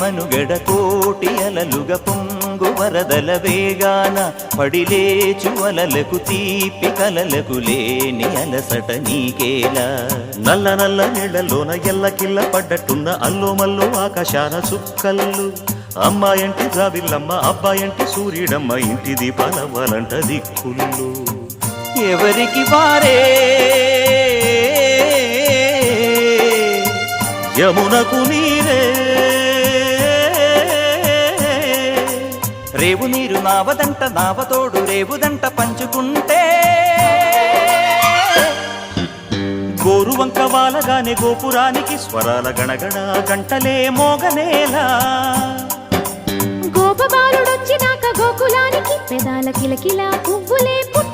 మనుగడ కోటి అలలుగ పొంగు వరదల వేగాన పడిలేచు అలలకు తీపి కలలకు లేని అలసట నీకేలా. నల్ల నల్ల నీళ్ళలోన ఎల్లకిల్ల పడ్డట్టున్న అల్లో మల్లో ఆకాశాన సుక్కల్లు. అమ్మాయంటి జావిల్లమ్మ అబ్బాయంటి సూర్యుడమ్మ ఇంటి దీపాలవ్వాలంట దిక్కులు ఎవరికి వారే? యమునకు నీరే. రేవు నీరు నావదంట నావతోడు రేవుదంట పంచుకుంటే. గోరు వంక వాలగానే గోపురానికి స్వరాల గణగణ గంటలే మోగనేలా. గోపబాలుడొచ్చినాక గోకులానికి పెదాల కిలకిలా పువ్వులే పుట్ట